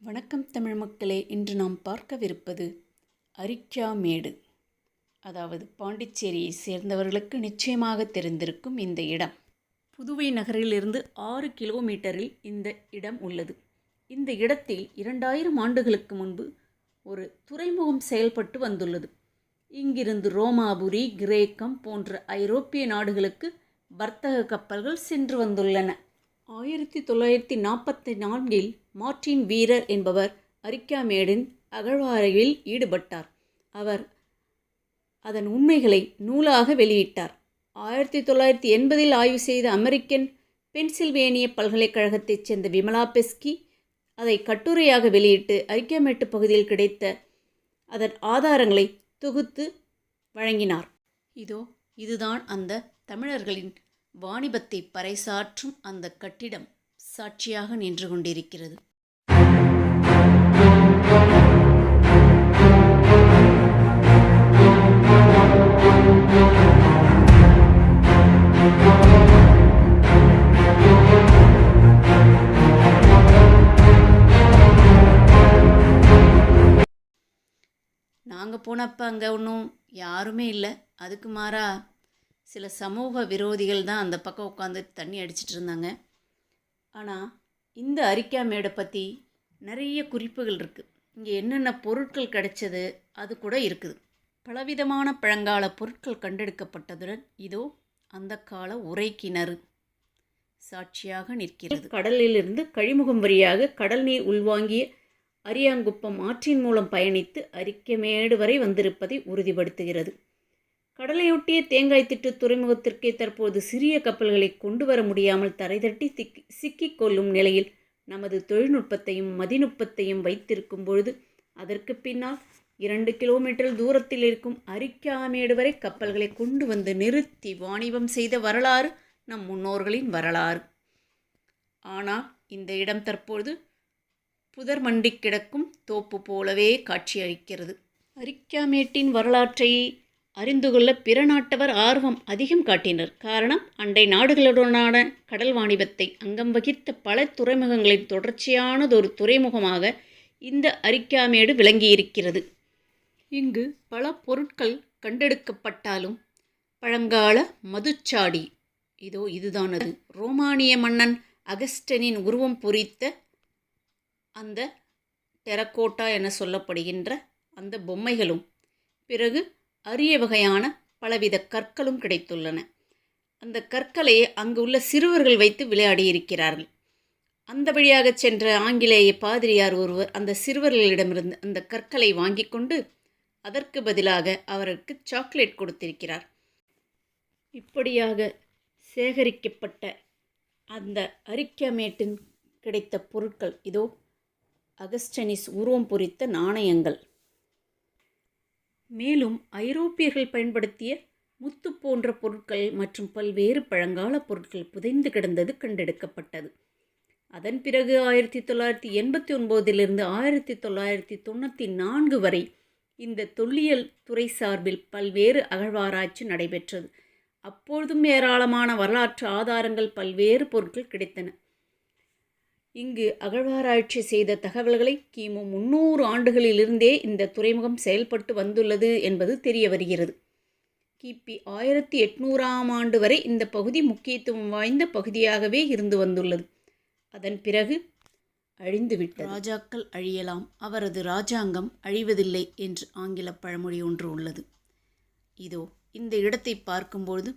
வணக்கம் தமிழ் மக்களே இன்று நாம் பார்க்கவிருப்பது அரிக்காமேடு அதாவது பாண்டிச்சேரியை சேர்ந்தவர்களுக்கு நிச்சயமாக தெரிந்திருக்கும் இந்த இடம். புதுவை நகரிலிருந்து ஆறு கிலோமீட்டரில் இந்த இடம் உள்ளது. இந்த இடத்தில் இரண்டாயிரம் ஆண்டுகளுக்கு முன்பு ஒரு துறைமுகம் செயல்பட்டு வந்துள்ளது. இங்கிருந்து ரோமாபுரி கிரேக்கம் போன்ற ஐரோப்பிய நாடுகளுக்கு வர்த்தக கப்பல்கள் சென்று வந்துள்ளன. ஆயிரத்தி தொள்ளாயிரத்தி நாற்பத்தி நான்கில் மார்ட்டின் வீரர் என்பவர் அரிக்காமேடின் அகழ்வாரையில் ஈடுபட்டார். அவர் அதன் உண்மைகளை நூலாக வெளியிட்டார். ஆயிரத்தி தொள்ளாயிரத்தி எண்பதில் ஆய்வு செய்த அமெரிக்கன் பென்சில்வேனிய பல்கலைக்கழகத்தைச் சேர்ந்த விமலா பெஸ்கி அதை கட்டுரையாக வெளியிட்டு அரிக்காமேட்டு பகுதியில் கிடைத்த அதன் ஆதாரங்களை தொகுத்து வழங்கினார். இதோ இதுதான் அந்த தமிழர்களின் வாணிபத்தை பறைசாற்றும் அந்த கட்டிடம். சாட்சியாக நின்று கொண்டிருக்கிறது. அங்கே போனப்போ அங்கே ஒன்றும் யாருமே இல்லை. அதுக்கு மாறா சில சமூக விரோதிகள் தான் அந்த பக்கம் உட்காந்து தண்ணி அடிச்சிட்டு இருந்தாங்க. ஆனால் இந்த அரிக்காமேடை பற்றி நிறைய குறிப்புகள் இருக்குது இங்கே என்னென்ன பொருட்கள் கிடைச்சது அது கூட இருக்குது. பலவிதமான பழங்கால பொருட்கள் கண்டெடுக்கப்பட்டதுடன் இதோ அந்த கால உரை கிணறு சாட்சியாக நிற்கிறது. கடலிலிருந்து கழிமுகம் வழியாக கடல் நீர் உள்வாங்கிய அரியாங்குப்பம் ஆற்றின் மூலம் பயணித்து அரிக்கமேடு வரை வந்திருப்பதை உறுதிப்படுத்துகிறது. கடலையொட்டிய தேங்காய் திட்டு துறைமுகத்திற்கே தற்போது சிறிய கப்பல்களை கொண்டு வர முடியாமல் தரைதட்டி சிக்கி சிக்கிக் கொள்ளும் நிலையில் நமது தொழில்நுட்பத்தையும் மதிநுட்பத்தையும் வைத்திருக்கும் பொழுது அதற்கு பின்னால் இரண்டு கிலோமீட்டர் தூரத்தில் இருக்கும் அரிக்காமேடு வரை கப்பல்களை கொண்டு வந்து நிறுத்தி வாணிபம் செய்த வரலாறு நம் முன்னோர்களின் வரலாறு. ஆனால் இந்த இடம் தற்பொழுது புதர் மண்டி கிடக்கும் தோப்பு போலவே காட்சியளிக்கிறது. அரிக்காமேட்டின் வரலாற்றை அறிந்து கொள்ள பிற நாட்டவர் ஆர்வம் அதிகம் காட்டினர். காரணம் அண்டை நாடுகளுடனான கடல் வாணிபத்தை அங்கம் வகித்த பல துறைமுகங்களின் தொடர்ச்சியானதொரு துறைமுகமாக இந்த அரிக்காமேடு விளங்கியிருக்கிறது. இங்கு பல பொருட்கள் கண்டெடுக்கப்பட்டாலும் பழங்கால மதுச்சாடி இதோ இதுதானது ரோமானிய மன்னன் அகஸ்டனின் உருவம் பொறித்த அந்த டெரக்கோட்டா என சொல்லப்படுகின்ற அந்த பொம்மைகளும் பிறகு அரிய வகையான பலவித கற்களும் கிடைத்துள்ளன. அந்த கற்களை அங்கு உள்ள சிறுவர்கள் வைத்து விளையாடியிருக்கிறார்கள். அந்த வழியாக சென்ற ஆங்கிலேய பாதிரியார் ஒருவர் அந்த சிறுவர்களிடமிருந்து அந்த கற்களை வாங்கி கொண்டு அதற்கு பதிலாக அவருக்கு சாக்லேட் கொடுத்திருக்கிறார். இப்படியாக சேகரிக்கப்பட்ட அந்த அரிக்கமேட்டின் கிடைத்த பொருட்கள் இதோ அகஸ்டனிஸ் உருவம் பொறித்த நாணயங்கள். மேலும் ஐரோப்பியர்கள் பயன்படுத்திய முத்து போன்ற பொருட்கள் மற்றும் பல்வேறு பழங்கால பொருட்கள் புதைந்து கிடந்தது கண்டெடுக்கப்பட்டது. அதன் பிறகு ஆயிரத்தி தொள்ளாயிரத்தி எண்பத்தி ஒன்பதிலிருந்து ஆயிரத்தி தொள்ளாயிரத்தி தொண்ணூற்றி நான்கு வரை இந்த தொல்லியல் துறை சார்பில் பல்வேறு அகழ்வாராய்ச்சி நடைபெற்றது. அப்பொழுதும் ஏராளமான வரலாற்று ஆதாரங்கள் பல்வேறு பொருட்கள் கிடைத்தன. இங்கு அகழ்வாராய்ச்சி செய்த தகவல்களை கிமு முன்னூறு ஆண்டுகளிலிருந்தே இந்த துறைமுகம் செயல்பட்டு வந்துள்ளது என்பது தெரிய வருகிறது. கிபி ஆயிரத்தி எட்நூறாம் ஆண்டு வரை இந்த பகுதி முக்கியத்துவம் வாய்ந்த பகுதியாகவே இருந்து வந்துள்ளது. அதன் பிறகு அழிந்துவிட்டது. ராஜாக்கள் அழியலாம் அவரது ராஜாங்கம் அழிவதில்லை என்று ஆங்கில பழமொழி ஒன்று உள்ளது. இதோ இந்த இடத்தை பார்க்கும்பொழுது